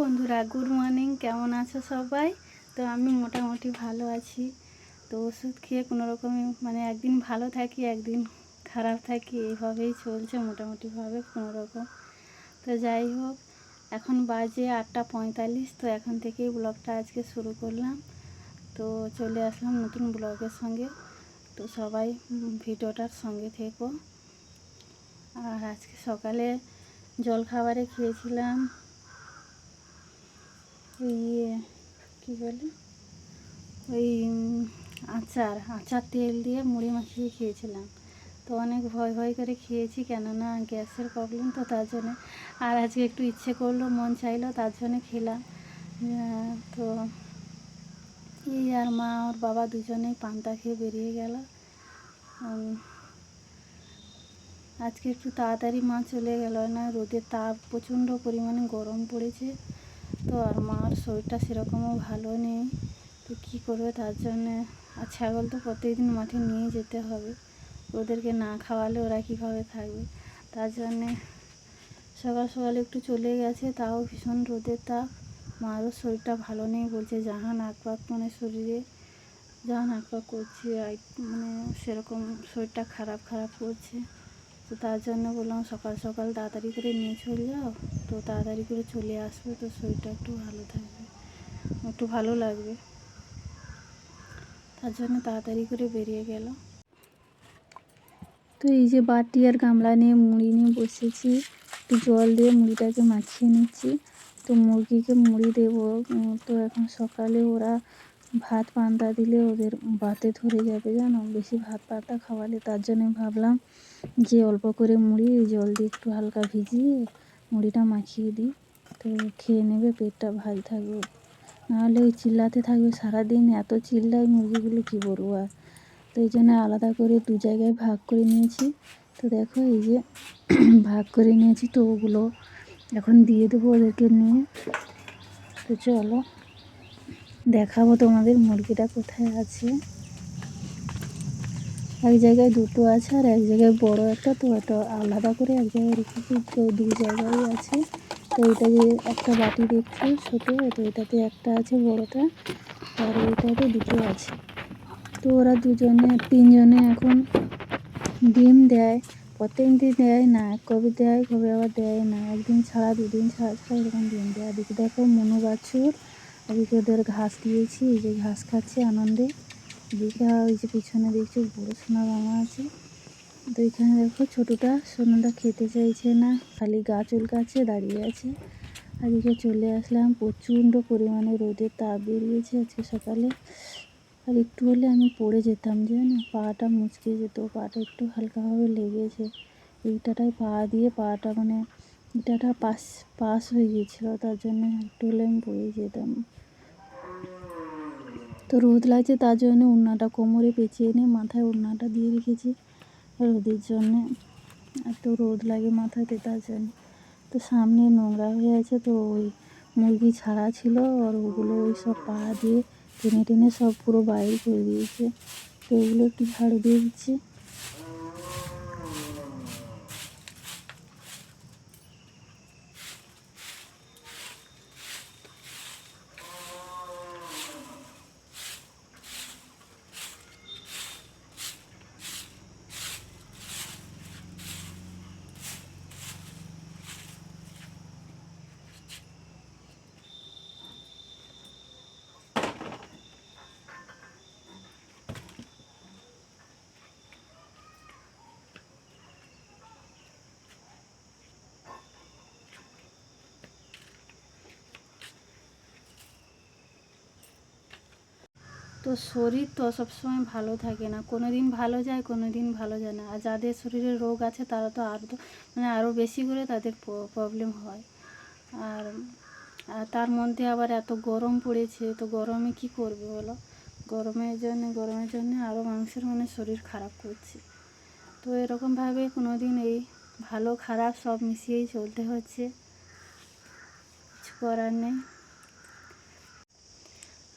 বন্ধুরা, good morning, কেমন আছো সবাই? তো আমি মোটামুটি ভালো আছি। তো ওষুধ খেয়ে কোনো রকমে মানে একদিন ভালো থাকি, একদিন খারাপ থাকি, এইভাবেই চলছে মোটামুটিভাবে কোনো রকম। তো যাই হোক, এখন বাজে আটটা পঁয়তাল্লিশ, তো এখন থেকেই ব্লগটা আজকে শুরু করলাম। তো চলে আসলাম নতুন ব্লগের সঙ্গে। তো সবাই ভিডিওটার সঙ্গে থেকো। আর আজকে সকালে জল খাবারে খেয়েছিলাম। ইয়ে কী বলে? ওই আচার আচার তেল দিয়ে মুড়ি মাখিয়ে খেয়েছিলাম। তো অনেক ভয় ভয় করে খেয়েছি, কেননা গ্যাসের প্রবলেম তো তার জন্যে। আর আজকে একটু ইচ্ছে করল, মন চাইলো, তার জন্যে খেলাম। তো এই আর মা, ওর বাবা দুজনেই পান্তা খেয়ে বেরিয়ে গেল। আজকে একটু তাড়াতাড়ি মা চলে গেল না রোদের তাপ প্রচণ্ড পরিমাণে গরম পড়েছে। তো আর মার শরীরটা সেরকমও ভালো নেই। তো কী করবে তার জন্যে? আর ছাগল তো প্রত্যেকদিন মাঠে নিয়ে যেতে হবে। ওদেরকে না খাওয়ালে ওরা কীভাবে থাকবে? তার জন্যে সকাল সকাল একটু চলে গেছে, তাও ভীষণ রোদের তাপ। মারও শরীরটা ভালো নেই বলছে, জাহান আকপাক মানে শরীরে জাহান আকপাক করছে মানে সেরকম শরীরটা খারাপ খারাপ করছে। তো তার জন্য বললাম, সকাল সকাল তাড়াতাড়ি করে নিয়ে চলে যাও। তো তাড়াতাড়ি করে চলে আসবে তো শরীরটা একটু ভালো থাকবে, একটু ভালো লাগবে। তার জন্য তাড়াতাড়ি করে বেরিয়ে গেল। তো এই যে বাটি আর গামলা নিয়ে মুড়ি নিয়ে বসেছি, একটু জল দিয়ে মুড়িটাকে মাখিয়ে নিচ্ছি। তো মুরগিকে মুড়ি দেবো তো এখন সকালে ওরা ভাত পান্তা দিলে ওদের বাতে ধরে যাবে জানো? বেশি ভাত পান্তা খাওয়ালে তার জন্য ভাবলাম যে অল্প করে মুড়ি, জল দিয়ে একটু হালকা ভিজিয়ে মুড়িটা মাখিয়ে দিই। তো খেয়ে নেবে, পেটটা ভারী থাকবে। নাহলে ওই চিল্লাতে থাকবে সারাদিন, এত চিল্লায় মুরগিগুলো কী বলব আর? তো এই জন্য আলাদা করে দু জায়গায় ভাগ করে নিয়েছি। তো দেখো এই যে ভাগ করে নিয়েছি, তো ওগুলো এখন দিয়ে দেবো ওদেরকে নিয়ে। তো চলো। দেখাবো তোমাদের মুরগিটা কোথায় আছে। এক জায়গায় দুটো আছে আর এক জায়গায় বড় একটা, তো এটা আলাদা করে এক জায়গায় রেখেছি তো দু জায়গায় আছে। তো এটা যে একটা বাটি দেখছি ছোটো, তো এটাতে একটা আছে বড়টা আর এটাতে দুটো আছে। তো ওরা দুজনে, তিনজনে এখন ডিম দেয় প্রত্যেক দিন দেয় না কবে দেয়, কবে আবার দেয় না, একদিন ছাড়া, দুদিন ছাড়া ছাড়া এরকম ডিম দেয়। এদিকে দেখো মনু বাছুর এদিকে ওদের ঘাস দিয়েছি, এই যে ঘাস খাচ্ছে আনন্দে। এদিকে ওই যে পিছনে দেখছি বড় সোনা মামা আছে। তো এখানে দেখো ছোটোটা, সোনাটা খেতে চাইছে না। খালি গা চুলকাচ্ছে, দাঁড়িয়ে আছে। এদিকে চলে আসলাম, প্রচণ্ড পরিমাণে রোদের তাপ বেরিয়েছে আজকে সকালে। আর একটু হলে আমি পড়ে যেতাম যে না পাটা মুচকে যেত, পাটা একটু হালকাভাবে লেগেছে। এইটাটায় পা দিয়ে পাটা মানে ইটাটা পাস পাস হয়ে গিয়েছিল, তার জন্য একটু হলে আমি পড়ে যেতাম। তো রোদ লাগছে, তার জন্য উন্নাটা কোমরে পেঁচিয়ে নিয়ে মাথায় উন্নাটা দিয়ে রেখেছি রোদের জন্যে। এত রোদ লাগে মাথাতে, তার জন্য। তো সামনে নোংরা হয়ে আছে, তো ওই মুরগি ছাড়া ছিল, আর ওগুলো ওই সব পা দিয়ে টেনে টেনে সব পুরো বাইরে করে দিয়েছে। তো ওগুলো একটু ঝাড়ু দিয়ে দিচ্ছি। তো শরীর তো সবসময় ভালো থাকে না। কোনো দিন ভালো যায় কোনো দিন ভালো যায় না। আর যাদের শরীরে রোগ আছে, তারা তো আরও মানে আরও বেশি করে তাদের প্রবলেম হয়। আর তার মধ্যে আবার এত গরম পড়েছে, তো গরমে কি করবে বলো? গরমের জন্য গরমের জন্য আরও মানুষের মানে শরীর খারাপ করছে। তো এরকমভাবে কোনো দিন এই ভালো খারাপ সব মিশিয়েই চলতে হচ্ছে। কিছু করার নেই।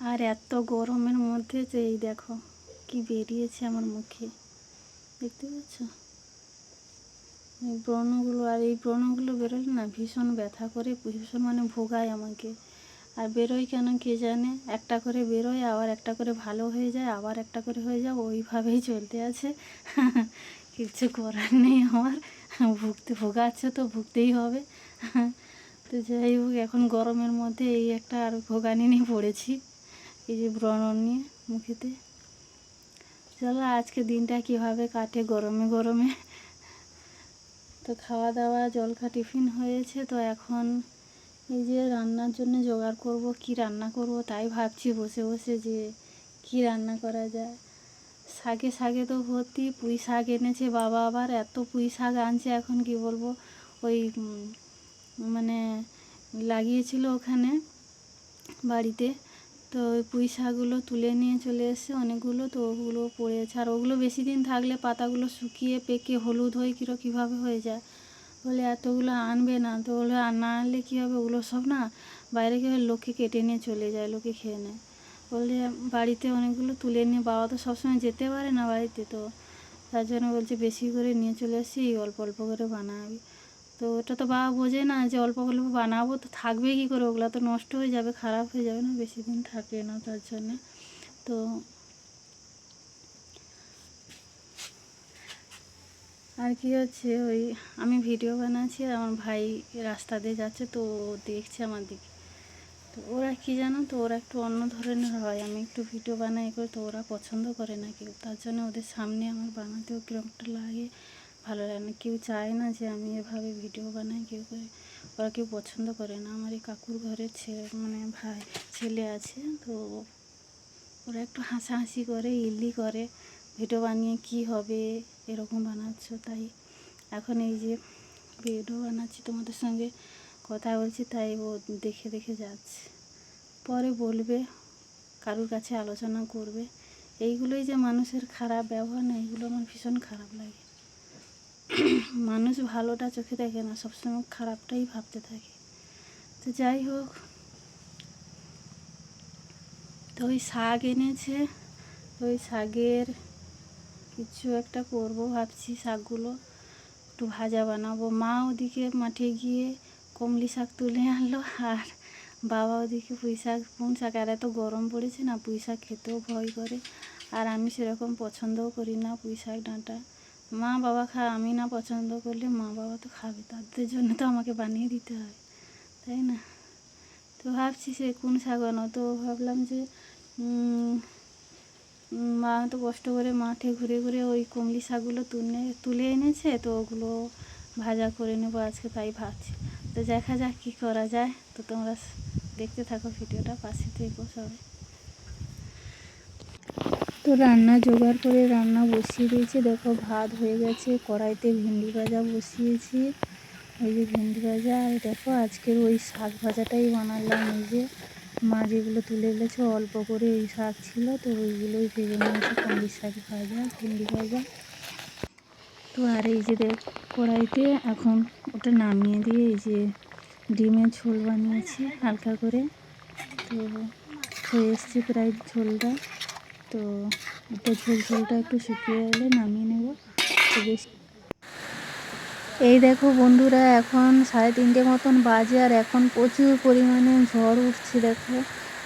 আর এত গরমের মধ্যে যে এই দেখো, কি বেরিয়েছে আমার মুখে। দেখতে পাচ্ছ? এই ব্রণগুলো, আর এই ব্রণগুলো বেরোলে না ভীষণ ব্যথা করে, ভীষণ মানে ভোগায় আমাকে। আর বেরোয় কেন কে জানে? একটা করে বেরোয়, আবার একটা করে ভালো হয়ে যায়, আবার একটা করে হয়ে যায়, ওইভাবেই চলতে আছে। কিচ্ছু করার নেই আমার। ভুগতে, ভোগাচ্ছে তো, ভুগতেই হবে। তো যাই হোক, এখন গরমের মধ্যে এই একটা আর ভোগানি নিয়ে পড়েছি। এই যে ব্রণ নিয়ে মুখেতে। চলো আজকে দিনটা কীভাবে কাটে গরমে গরমে। তো খাওয়া দাওয়া জলখা টিফিন হয়েছে, তো এখন এই যে রান্নার জন্য জোগাড় করব, কি রান্না করব তাই ভাবছি বসে বসে যে কি রান্না করা যায়। শাকে শাকে তো ভর্তি, পুঁই শাক এনেছে বাবা আবার, এত পুঁই শাক আনছে এখন কি বলব? ওই মানে লাগিয়েছিল ওখানে বাড়িতে। তো ওই পুঁই শাকগুলো তুলে নিয়ে চলে এসেছে অনেকগুলো, তো ওগুলো পড়েছে। আর ওগুলো বেশি দিন থাকলে পাতাগুলো শুকিয়ে পেকে হলুদ হয়ে কিরো কীভাবে হয়ে যায়? বলে এতগুলো আনবে না, তো আর না আনলে কী হবে? ওগুলো সব না বাইরে গিয়ে লোকে কেটে নিয়ে চলে যায়, লোকে খেয়ে নেয়। বললে বাড়িতে অনেকগুলো তুলে নিয়ে বাবা তো সবসময় যেতে পারে না বাড়িতে, তো তার জন্য বলছে বেশি করে নিয়ে চলে আসি অল্প অল্প করে বানাবি। তো ওটা তো বাবা বোঝে না যে অল্প অল্প বানাবো তো থাকবে কী করে? ওগুলো তো নষ্ট হয়ে যাবে, খারাপ হয়ে যাবে না? বেশি দিন থাকে না তার জন্যে। তো আর কি হচ্ছে? ওই আমি ভিডিও বানাচ্ছি আমার ভাই রাস্তা দিয়ে যাচ্ছে, তো দেখছে আমার দিকে। তো ওরা কি জানো? তো ওরা একটু অন্য ধরনের হয়। আমি একটু ভিডিও বানাই করে তো ওরা পছন্দ করে না কেউ। তার জন্য ওদের সামনে আমার বানাতেও কীরকম একটা লাগে। ভালো লাগে না। কেউ চায় না যে আমি এভাবে ভিডিও বানাই, কেউ করে, ওরা কেউ পছন্দ করে না। আমার এই কাকুর ঘরের ছেলে মানে ভাই, ছেলে আছে, তো ওরা একটু হাসাহাসি করে, ইল্লি করে ভিডিও বানিয়ে কি হবে, এরকম বানাচ্ছ। তাই এখন এই যে ভিডিও বানাচ্ছি, তোমাদের সঙ্গে কথা বলছি, তাই ও দেখে দেখে যাচ্ছে। পরে বলবে, কারুর কাছে আলোচনা করবে। এইগুলোই যে মানুষের খারাপ ব্যবহার না, এইগুলো আমার ভীষণ খারাপ লাগে। মানুষ ভালোটা চোখে দেখে না, সবসময় খারাপটাই ভাবতে থাকে। তো যাই হোক, তো ওই শাক এনেছে ওই শাকের কিছু একটা করব ভাবছি শাকগুলো। একটু ভাজা বানাবো। মা ওদিকে মাঠে গিয়ে কমলি শাক তুলে আনলো আর বাবা ওদিকে পুঁই শাক পুঁই শাক। আর এত গরম পড়েছে না, পুঁই শাক খেতেও ভয় করে। আর আমি সেরকম পছন্দও করি না পুঁই শাক ডাঁটা। মা বাবা খা, আমি না পছন্দ করলে মা বাবা তো খাবে, তাদের জন্য তো আমাকে বানিয়ে দিতে হয়, তাই না? তো ভাবছি সে কোন বানাবো তো ভাবলাম যে মা তো কষ্ট করে মাঠে ঘুরে ঘুরে ওই কমলি শাকগুলো তুলে তুলে এনেছে, তো ওগুলো ভাজা করে নেব আজকে, তাই ভাবছি। তো দেখা যাক কী করা যায়। তো তোমরা দেখতে থাকো, ভিডিওটা পাশে থেকো সবাই। তো রান্না জোগাড় করে রান্না বসিয়ে দিয়েছি। দেখো ভাত হয়ে গেছে, কড়াইতে ভেন্ডি ভাজা বসিয়েছি। ওই যে ভেন্ডি ভাজা, আর দেখো আজকের ওই শাক ভাজাটাই বানালাম। এই যে মা যেগুলো তুলে এনেছে, অল্প করে ওই শাক ছিল, তো ওইগুলোই ভেজে নিয়েছে। কমলি শাক ভাজা, ভেন্ডি ভাজা। তো আর এই যে দেখ, কড়াইতে এখন ওটা নামিয়ে দিয়ে এই যে ডিমের ঝোল বানিয়েছি হালকা করে। তো হয়ে এসছে প্রায় ঝোলটা। তো এটা ঝোল ঝোলটা একটু শুকিয়ে এলে নামিয়ে নেব। বেশ। এই দেখো বন্ধুরা, এখন সাড়ে তিনটে মতন বাজে আর এখন প্রচুর পরিমাণে ঝড় উঠছে, দেখো।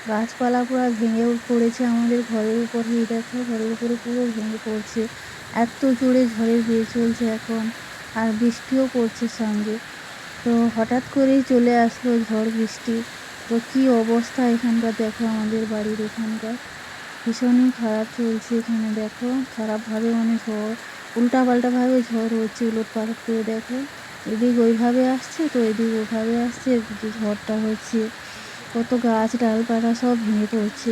গাছপালা পুরো ভেঙে পড়েছে আমাদের ঘরের উপর, এই দেখো, ঘরের উপরে পুরো ভেঙে পড়ছে। এত জোরে ঝড়ের বিয়ে চলছে এখন, আর বৃষ্টিও পড়ছে সঙ্গে। তো হঠাৎ করেই চলে আসলো ঝড় বৃষ্টি। তো কী অবস্থা এখানকার, দেখো আমাদের বাড়ির এখানকার। ভীষণই খারাপ চলছে এখানে, দেখো। খারাপভাবে মানে ঝড় উল্টা পাল্টাভাবে ঝড় হচ্ছে উলট পালট করে, দেখো। এদিক ওইভাবে আসছে তো এদিক ওইভাবে আসছে ঝড়টা হচ্ছে। কত গাছ ডালপালা সব ভেঙে পড়ছে।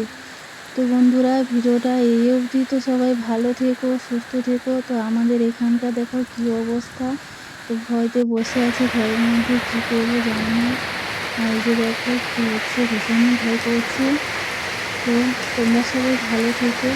তো বন্ধুরা, ভিডিওটা এই অবধি। তো সবাই ভালো থেকো, সুস্থ থেকো। তো আমাদের এখানকার দেখো কী অবস্থা। তো ভয়তে বসে আছে, ঘরের মধ্যে কী করব জানি না। আর যে দেখো কী হচ্ছে, ভীষণই ভয় করছে। তো তোমরা সবাই ভালো থেকো